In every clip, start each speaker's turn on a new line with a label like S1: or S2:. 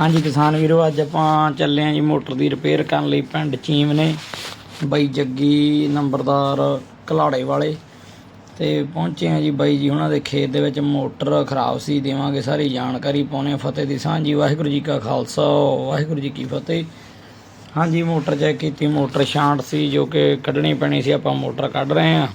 S1: ਹਾਂਜੀ ਕਿਸਾਨ ਵੀਰੋ, ਅੱਜ ਆਪਾਂ ਚੱਲੇ ਆਂ ਜੀ ਮੋਟਰ ਦੀ ਰਿਪੇਅਰ ਕਰਨ ਲਈ ਪਿੰਡ ਚੀਮ ਨੇ, ਬਾਈ ਜੱਗੀ ਨੰਬਰਦਾਰ ਕਲਾੜੇ ਵਾਲੇ। ਤੇ ਪਹੁੰਚੇ ਆਂ ਜੀ ਬਾਈ ਜੀ ਉਹਨਾਂ ਦੇ ਖੇਤ ਦੇ ਵਿੱਚ, ਮੋਟਰ ਖਰਾਬ ਸੀ, ਦੇਵਾਂਗੇ ਸਾਰੀ ਜਾਣਕਾਰੀ ਪਾਉਣੇ ਫਤਿਹ ਦੀ ਸਾਂਝੀ ਵਾਹਿਗੁਰੂ ਜੀ ਕਾ ਖਾਲਸਾ, ਵਾਹਿਗੁਰੂ ਜੀ ਕੀ ਫਤਿਹ। ਹਾਂਜੀ, ਮੋਟਰ ਚੈੱਕ ਕੀਤੀ, ਮੋਟਰ ਸ਼ਾਂਟ ਸੀ, ਜੋ ਕਿ ਕੱਢਣੀ ਪੈਣੀ ਸੀ, ਆਪਾਂ ਮੋਟਰ ਕੱਢ ਰਹੇ ਆਂ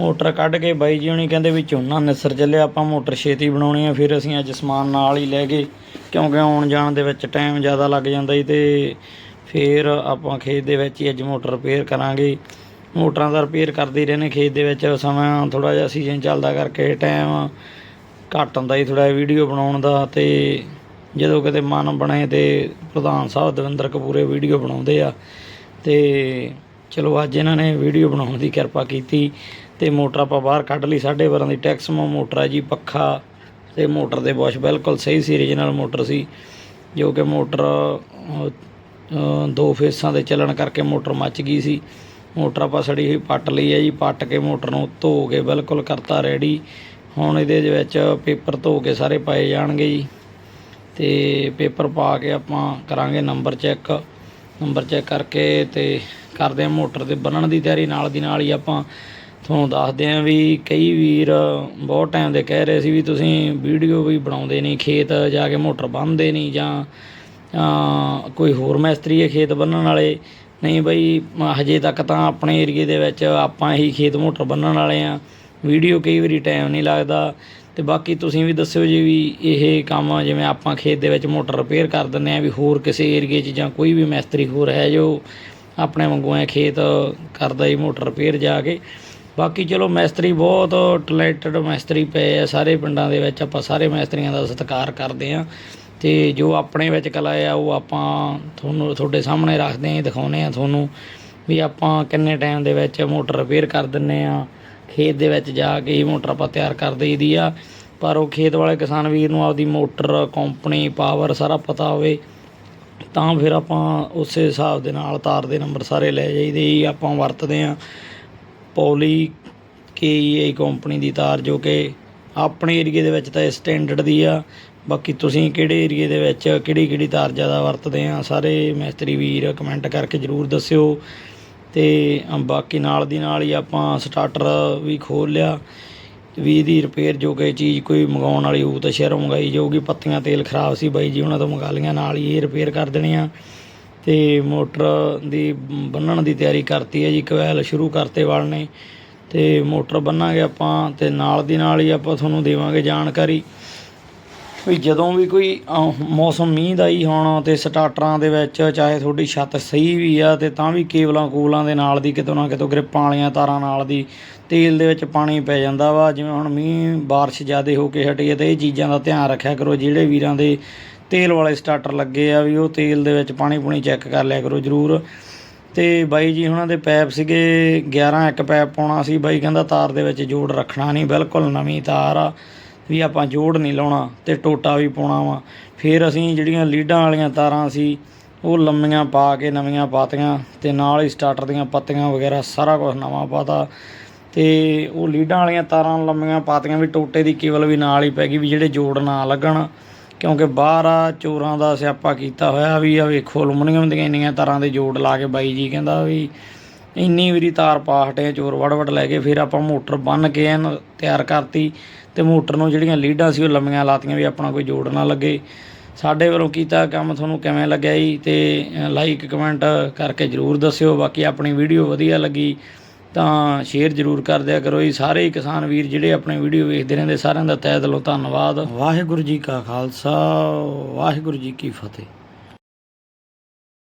S1: ਮੋਟਰ ਕੱਢ ਕੇ ਬਾਈ ਜੀ ਹੁਣੀ ਕਹਿੰਦੇ ਵੀ ਝੋਨਾ ਨਿਸਰ ਚੱਲਿਆ, ਆਪਾਂ ਮੋਟਰ ਛੇਤੀ ਬਣਾਉਣੀ ਆ, ਫਿਰ ਅਸੀਂ ਅੱਜ ਸਮਾਨ ਨਾਲ ਹੀ ਲੈ ਗਏ। ਕਿਉਂਕਿ ਆਉਣ ਜਾਣ ਦੇ ਵਿੱਚ ਟਾਈਮ ਜ਼ਿਆਦਾ ਲੱਗ ਜਾਂਦਾ ਜੀ ਤੇ ਫਿਰ ਆਪਾਂ ਖੇਤ ਦੇ ਵਿੱਚ ਹੀ ਅੱਜ ਮੋਟਰ ਰਿਪੇਅਰ ਕਰਾਂਗੇ। ਮੋਟਰਾਂ ਦਾ ਰਿਪੇਅਰ ਕਰਦੇ ਰਹਿੰਦੇ ਖੇਤ ਦੇ ਵਿੱਚ, ਸਮਾਂ ਥੋੜਾ ਜਿਹਾ ਸੀਜ਼ਨ ਚੱਲਦਾ ਕਰਕੇ ਟਾਈਮ ਘੱਟ ਹੁੰਦਾ ਜੀ ਥੋੜਾ ਵੀਡੀਓ ਬਣਾਉਣ ਦਾ ਤੇ ਜਦੋਂ ਕਿਤੇ ਮਨ ਬਣੇ ਤੇ ਪ੍ਰਧਾਨ ਸਾਹਿਬ ਦਵਿੰਦਰ ਕਪੂਰੇ ਵੀਡੀਓ ਬਣਾਉਂਦੇ ਆ ਤੇ ਚਲੋ ਅੱਜ ਇਹਨਾਂ ਨੇ ਵੀਡੀਓ ਬਣਾਉਣ ਦੀ ਕਿਰਪਾ ਕੀਤੀ। ਤੇ ਮੋਟਰ ਆਪਾਂ ਬਾਹਰ ਕੱਢ ਲਈ 12.5 ਦੀ ਟੈਕਸਮੋ ਮੋਟਰ ਹੈ ਜੀ, ਪੱਖਾ ਤੇ ਮੋਟਰ ਦੇ ਵਾਸ਼, ਬਿਲਕੁਲ ਸਹੀ ਸੀ ਰੀਜਨਲ ਮੋਟਰ ਸੀ, ਜੋ ਕਿ ਮੋਟਰ ਦੋ ਫੇਸਾਂ ਦੇ ਚੱਲਣ ਕਰਕੇ ਮੋਟਰ ਮੱਚ ਗਈ ਸੀ। ਮੋਟਰ ਆਪਾਂ ਸੜੀ ਹੋਈ ਪੱਟ ਲਈ ਹੈ ਜੀ, ਪੱਟ ਕੇ ਮੋਟਰ ਨੂੰ ਧੋ ਕੇ ਬਿਲਕੁਲ ਕਰਤਾ ਰੈਡੀ ਹੁਣ ਇਹਦੇ ਵਿੱਚ ਪੇਪਰ ਧੋ ਕੇ ਸਾਰੇ ਪਾਏ ਜਾਣਗੇ ਜੀ। ਤੇ ਪੇਪਰ ਪਾ ਕੇ ਆਪਾਂ ਕਰਾਂਗੇ ਨੰਬਰ ਚੈੱਕ। ਨੰਬਰ ਚੈੱਕ ਕਰਕੇ ਤੇ ਕਰਦੇ ਆ ਮੋਟਰ ਦੇ ਬੰਨਣ ਦੀ ਤਿਆਰੀ। ਨਾਲ ਦੀ ਨਾਲ ਹੀ ਆਪਾਂ ਤੁਹਾਨੂੰ ਦੱਸਦੇ ਆ ਵੀ ਕਈ ਵੀਰ ਬਹੁਤ ਟਾਈਮ ਦੇ ਕਹਿ ਰਹੇ ਸੀ ਵੀ ਤੁਸੀਂ ਵੀਡੀਓ ਵੀ ਬਣਾਉਂਦੇ ਨਹੀਂ, ਖੇਤ ਜਾ ਕੇ ਮੋਟਰ ਬੰਨ੍ਹਦੇ ਨਹੀਂ ਜਾਂ ਕੋਈ ਹੋਰ ਮੈਸਤਰੀ ਹੈ ਖੇਤ ਬੰਨਣ ਵਾਲੇ। ਨਹੀਂ ਬਈ, ਹਜੇ ਤੱਕ ਤਾਂ ਆਪਣੇ ਏਰੀਏ ਦੇ ਵਿੱਚ ਆਪਾਂ ਹੀ ਖੇਤ ਮੋਟਰ ਬੰਨਣ ਵਾਲੇ ਆ। ਵੀਡੀਓ ਕਈ ਵਾਰੀ ਟਾਈਮ ਨਹੀਂ ਲੱਗਦਾ। ਤੇ ਬਾਕੀ ਤੁਸੀਂ ਵੀ ਦੱਸਿਓ ਜੀ ਵੀ ਇਹ ਕੰਮ ਜਿਵੇਂ ਆਪਾਂ ਖੇਤ ਦੇ ਵਿੱਚ ਮੋਟਰ ਰਿਪੇਅਰ ਕਰ ਦਿੰਦੇ ਆ ਵੀ ਹੋਰ ਕਿਸੇ ਏਰੀਏ 'ਚ ਜਾਂ ਕੋਈ ਵੀ ਮੈਸਤਰੀ ਹੋਰ ਹੈ ਜੋ ਆਪਣੇ ਵਾਂਗੂ ਐ ਖੇਤ ਕਰਦਾ ਹੀ ਮੋਟਰ ਰਿਪੇਅਰ ਜਾ ਕੇ। ਬਾਕੀ ਚਲੋ ਮੈਸਤਰੀ ਬਹੁਤ ਟੈਲੈਂਟਡ ਮੈਸਤਰੀ ਪਏ ਆ, ਸਾਰੇ ਪਿੰਡਾਂ ਦੇ ਵਿੱਚ ਆਪਾਂ ਸਾਰੇ ਮੈਸਤਰੀਆਂ ਦਾ ਸਤਿਕਾਰ ਕਰਦੇ ਆ ਤੇ ਜੋ ਆਪਣੇ ਵਿੱਚ ਕਲਾ ਆ, ਉਹ ਆਪਾਂ ਤੁਹਾਨੂੰ, ਤੁਹਾਡੇ ਸਾਹਮਣੇ ਰੱਖਦੇ ਆ ਦਿਖਾਉਨੇ ਆ ਤੁਹਾਨੂੰ ਵੀ ਆਪਾਂ ਕਿੰਨੇ ਟਾਈਮ ਦੇ ਵਿੱਚ ਮੋਟਰ ਰਿਪੇਅਰ ਕਰ ਦਿੰਨੇ ਆ ਖੇਤ ਦੇ ਵਿੱਚ ਜਾ ਕੇ ਹੀ ਮੋਟਰ ਆਪਾਂ ਤਿਆਰ ਕਰ ਦਈਦੀ ਆ। ਪਰ ਉਹ ਖੇਤ ਵਾਲੇ ਕਿਸਾਨ ਵੀਰ ਨੂੰ ਆਪਦੀ ਮੋਟਰ ਕੰਪਨੀ ਪਾਵਰ ਸਾਰਾ ਪਤਾ ਹੋਵੇ, ਤਾਂ ਫਿਰ ਆਪਾਂ ਉਸੇ ਹਿਸਾਬ ਦੇ ਨਾਲ ਤਾਰ ਦੇ ਨੰਬਰ ਸਾਰੇ ਲੈ ਜਾਈਦੇ ਜੀ ਆਪਾਂ ਵਰਤਦੇ ਆ ਪੋਲੀ ਕੇਈ ਕੰਪਨੀ ਦੀ ਤਾਰ ਜੋ ਕਿ ਆਪਣੇ ਏਰੀਏ ਦੇ ਵਿੱਚ ਤਾਂ ਸਟੈਂਡਰਡ ਦੀ ਆ। ਬਾਕੀ ਤੁਸੀਂ ਕਿਹੜੇ ਏਰੀਏ ਦੇ ਵਿੱਚ ਕਿਹੜੀ ਕਿਹੜੀ ਤਾਰ ਜ਼ਿਆਦਾ ਵਰਤਦੇ ਆ, ਸਾਰੇ ਮਿਸਤਰੀ ਵੀਰ ਕਮੈਂਟ ਕਰਕੇ ਜਰੂਰ ਦੱਸਿਓ। ਤੇ ਬਾਕੀ ਨਾਲ ਦੀ ਨਾਲ ਹੀ ਆਪਾਂ ਸਟਾਰਟਰ ਵੀ ਖੋਲ ਲਿਆ। ਵੀ ਇਹਦੀ ਰਿਪੇਅਰ ਜੋ ਕਿ ਚੀਜ਼ ਕੋਈ ਮੰਗਾਉਣ ਵਾਲੀ ਹੋਊ ਤਾਂ ਸ਼ਹਿਰੋਂ ਮੰਗਾਈ ਜਾਊਗੀ। ਪੱਤੀਆਂ ਤੇਲ ਖਰਾਬ ਸੀ ਬਾਈ ਜੀ, ਉਹਨਾਂ ਤੋਂ ਮੰਗਾ ਲਈਆਂ, ਨਾਲ ਹੀ ਇਹ ਰਿਪੇਅਰ ਕਰ ਦੇਣੇ ਆ। ਤੇ ਮੋਟਰ ਦੀ ਬੰਨਣ ਦੀ ਤਿਆਰੀ ਕਰਤੀ ਹੈ ਜੀ ਕਵੈਲ ਸ਼ੁਰੂ ਕਰਤੇ ਵਾਲ ਨੇ ਤੇ ਮੋਟਰ ਬੰਨਾਂਗੇ ਆਪਾਂ ਤੇ ਨਾਲ ਦੀ ਨਾਲ ਹੀ ਆਪਾਂ ਤੁਹਾਨੂੰ ਦੇਵਾਂਗੇ ਜਾਣਕਾਰੀ। ਵੀ ਜਦੋਂ ਵੀ ਕੋਈ ਮੌਸਮ ਮੀਂਹ ਦਾ ਹੀ ਹੋਣਾ ਤੇ ਸਟਾਰਟਰਾਂ ਦੇ ਵਿੱਚ ਚਾਹੇ ਤੁਹਾਡੀ ਛੱਤ ਸਹੀ ਵੀ ਆ ਤੇ ਤਾਂ ਵੀ ਕੇਬਲਾਂ ਕੂਬਲਾਂ ਦੇ ਨਾਲ ਦੀ ਕਿਤੋਂ ਨਾ ਕਿਤੋਂ ਗ੍ਰਿਪਾਂ ਵਾਲੀਆਂ ਤਾਰਾਂ ਨਾਲ ਦੀ ਤੇਲ ਦੇ ਵਿੱਚ ਪਾਣੀ ਪੈ ਜਾਂਦਾ ਵਾ। ਜਿਵੇਂ ਹੁਣ ਮੀਂਹ, ਬਾਰਿਸ਼ ਜ਼ਿਆਦਾ ਹੋ ਕੇ ਹਟੀ ਹੈ ਤੇ ਇਹ ਚੀਜ਼ਾਂ ਦਾ ਧਿਆਨ ਰੱਖਿਆ ਕਰੋ। ਜਿਹੜੇ ਵੀਰਾਂ ਦੇ ਤੇਲ ਵਾਲੇ ਸਟਾਰਟਰ ਲੱਗੇ ਆ ਵੀ ਉਹ ਤੇਲ ਦੇ ਵਿੱਚ ਪਾਣੀ ਪੁਣੀ ਚੈੱਕ ਕਰ ਲਿਆ ਕਰੋ ਜ਼ਰੂਰ। ਤੇ ਬਾਈ ਜੀ ਉਹਨਾਂ ਦੇ ਪੈਪ ਸੀਗੇ 11 ਇੱਕ ਪੈਪ ਪਾਉਣਾ ਸੀ। ਬਾਈ ਕਹਿੰਦਾ ਤਾਰ ਦੇ ਵਿੱਚ ਜੋੜ ਰੱਖਣਾ ਨਹੀਂ, ਬਿਲਕੁਲ ਨਵੀਂ ਤਾਰ ਆ। ਵੀ ਆਪਾਂ ਜੋੜ ਨਹੀਂ ਲਾਉਣਾ ਤੇ ਟੋਟਾ ਵੀ ਪਾਉਣਾ ਵਾ। ਫਿਰ ਅਸੀਂ ਜਿਹੜੀਆਂ ਲੀਡਾਂ ਵਾਲੀਆਂ ਤਾਰਾਂ ਸੀ, ਉਹ ਲੰਮੀਆਂ ਪਾ ਕੇ ਨਵੀਆਂ ਪਾਤੀਆਂ ਤੇ ਨਾਲ ਹੀ ਸਟਾਰਟਰ ਦੀਆਂ ਪੱਤੀਆਂ ਵਗੈਰਾ ਸਾਰਾ ਕੁਝ ਨਵਾਂ ਪਾਤਾ। ਤੇ ਉਹ ਲੀਡਾਂ ਵਾਲੀਆਂ ਤਾਰਾਂ ਲੰਮੀਆਂ ਪਾਤੀਆਂ ਵੀ ਟੋਟੇ ਦੀ ਕੇਬਲ ਵੀ ਨਾਲ ਹੀ ਪੈ ਗਈ ਵੀ ਜਿਹੜੇ ਜੋੜ ਨਾ ਲੱਗਣ। ਕਿਉਂਕਿ ਬਾਹਰ ਆ ਚੋਰਾਂ ਦਾ ਸਿਆਪਾ ਕੀਤਾ ਹੋਇਆ ਵੀ ਆ ਵੇਖੋ ਅਲਮੂਨੀਅਮ ਦੀਆਂ ਇੰਨੀਆਂ ਤਾਰਾਂ ਦੇ ਜੋੜ ਲਾ ਕੇ ਬਾਈ ਜੀ ਕਹਿੰਦਾ ਵੀ ਇੰਨੀ ਵਾਰੀ ਤਾਰ ਪਾ ਹਟੇ, ਚੋਰ ਵੜ ਵੜ ਲੈ ਕੇ, ਫਿਰ ਆਪਾਂ ਮੋਟਰ ਬੰਨ ਕੇ ਐਨ ਤਿਆਰ ਕਰਤੀ ਤੇ ਮੋਟਰ ਨੂੰ ਜਿਹੜੀਆਂ ਲੀਡਾਂ ਸੀ ਉਹ ਲੰਮੀਆਂ ਲਾਤੀਆਂ ਵੀ ਆਪਣਾ ਕੋਈ ਜੋੜ ਨਾ ਲੱਗੇ। ਸਾਡੇ ਵੱਲੋਂ ਕੀਤਾ ਕੰਮ ਤੁਹਾਨੂੰ ਕਿਵੇਂ ਲੱਗਿਆ ਜੀ ਤੇ ਲਾਈਕ ਕਮੈਂਟ ਕਰਕੇ ਜਰੂਰ ਦੱਸਿਓ। ਬਾਕੀ ਆਪਣੀ ਵੀਡੀਓ ਵਧੀਆ ਲੱਗੀ ਤਾਂ ਸ਼ੇਅਰ ਜਰੂਰ ਕਰ ਦਿਆ ਕਰੋ ਜੀ। ਸਾਰੇ ਹੀ ਕਿਸਾਨ ਵੀਰ ਜਿਹੜੇ ਆਪਣੇ ਵੀਡੀਓ ਵੇਖਦੇ ਰਹਿੰਦੇ, ਸਾਰਿਆਂ ਦਾ ਤਹਿ ਦਿਲੋਂ ਧੰਨਵਾਦ। ਵਾਹਿਗੁਰੂ ਜੀ ਕਾ ਖਾਲਸਾ, ਵਾਹਿਗੁਰੂ ਜੀ ਕੀ ਫਤਿਹ।